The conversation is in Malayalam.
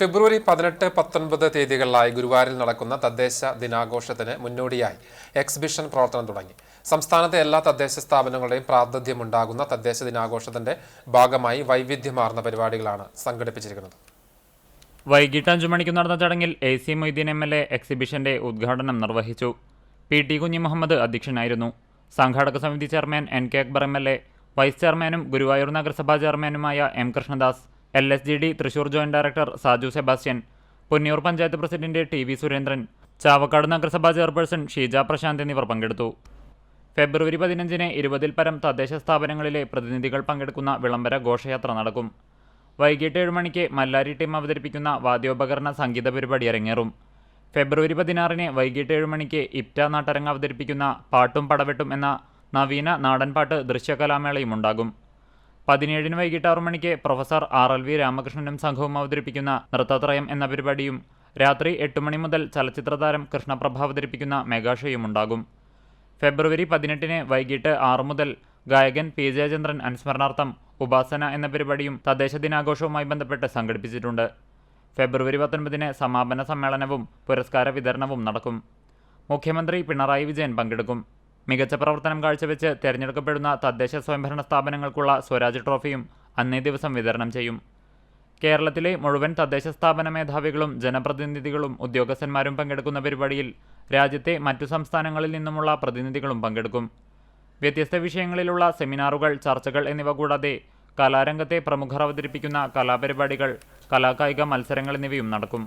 ഫെബ്രുവരി പതിനെട്ട് പത്തൊൻപത് തീയതികളിലായി ഗുരുവായൂരിൽ നടക്കുന്ന തദ്ദേശ ദിനാഘോഷത്തിന് മുന്നോടിയായി എക്സിബിഷൻ പ്രവർത്തനം തുടങ്ങി. സംസ്ഥാനത്തെ എല്ലാ തദ്ദേശ സ്ഥാപനങ്ങളുടെയും പ്രാതിനിധ്യമുണ്ടാകുന്ന തദ്ദേശ ദിനാഘോഷത്തിന്റെ ഭാഗമായി വൈവിധ്യമാർന്ന പരിപാടികളാണ് സംഘടിപ്പിച്ചിരിക്കുന്നത്. വൈകിട്ട് അഞ്ചു മണിക്ക് നടന്ന ചടങ്ങിൽ A C Moideen M L A എക്സിബിഷന്റെ ഉദ്ഘാടനം നിർവഹിച്ചു. പി ടി കുഞ്ഞി മുഹമ്മദ് അധ്യക്ഷനായിരുന്നു. സംഘാടക സമിതി chairman N K Akbar M L A vice ചെയർമാനും ഗുരുവായൂർ നഗരസഭാ ചെയർമാനുമായ M Krishnadas L S G D Thrissur joint director Saju Sebastian Punniyur panchayat president T V Surendran Chavakkad നഗരസഭാ ചെയർപേഴ്സൺ ഷീജ പ്രശാന്ത് എന്നിവർ പങ്കെടുത്തു. ഫെബ്രുവരി പതിനഞ്ചിന് ഇരുപതിൽ പരം തദ്ദേശ സ്ഥാപനങ്ങളിലെ പ്രതിനിധികൾ പങ്കെടുക്കുന്ന വിളംബര ഘോഷയാത്ര നടക്കും. വൈകിട്ട് ഏഴ് മണിക്ക് മല്ലാരി ടീം അവതരിപ്പിക്കുന്ന വാദ്യോപകരണ സംഗീത പരിപാടി അരങ്ങേറും. ഫെബ്രുവരി പതിനാറിന് വൈകിട്ട് ഏഴ് മണിക്ക് ഇപ്റ്റ നാട്ടരങ്ങ് അവതരിപ്പിക്കുന്ന പാട്ടും പടവെട്ടും എന്ന നവീന നാടൻപാട്ട് ദൃശ്യകലാമേളയും ഉണ്ടാകും. പതിനേഴിന് വൈകിട്ട് ആറു മണിക്ക് പ്രൊഫസർ ആർ എൽ വി രാമകൃഷ്ണനും സംഘവും അവതരിപ്പിക്കുന്ന നൃത്തത്രയം എന്ന പരിപാടിയും രാത്രി എട്ട് മണി മുതൽ ചലച്ചിത്ര താരം കൃഷ്ണപ്രഭ അവതരിപ്പിക്കുന്ന മെഗാഷോയും ഉണ്ടാകും. ഫെബ്രുവരി പതിനെട്ടിന് വൈകിട്ട് ആറു മുതൽ ഗായകൻ പി ജയചന്ദ്രൻ അനുസ്മരണാർത്ഥം ഉപാസന എന്ന പരിപാടിയും തദ്ദേശ ദിനാഘോഷവുമായി ബന്ധപ്പെട്ട് സംഘടിപ്പിച്ചിട്ടുണ്ട്. ഫെബ്രുവരി പത്തൊൻപതിന് സമാപന സമ്മേളനവും പുരസ്കാര വിതരണവും നടക്കും. മുഖ്യമന്ത്രി പിണറായി വിജയൻ പങ്കെടുക്കും. മികച്ച പ്രവർത്തനം കാഴ്ചവെച്ച് തെരഞ്ഞെടുക്കപ്പെടുന്ന തദ്ദേശ സ്വയംഭരണ സ്ഥാപനങ്ങൾക്കുള്ള സ്വരാജ് ട്രോഫിയും അന്നേ ദിവസം വിതരണം ചെയ്യും. കേരളത്തിലെ മുഴുവൻ തദ്ദേശ സ്ഥാപന മേധാവികളും ജനപ്രതിനിധികളും ഉദ്യോഗസ്ഥന്മാരും പങ്കെടുക്കുന്ന പരിപാടിയിൽ രാജ്യത്തെ മറ്റു സംസ്ഥാനങ്ങളിൽ നിന്നുമുള്ള പ്രതിനിധികളും പങ്കെടുക്കും. വ്യത്യസ്ത വിഷയങ്ങളിലുള്ള സെമിനാറുകൾ ചർച്ചകൾ എന്നിവ കൂടാതെ കലാരംഗത്തെ പ്രമുഖർ അവതരിപ്പിക്കുന്ന കലാപരിപാടികൾ കലാകായിക മത്സരങ്ങൾ എന്നിവയും നടക്കും.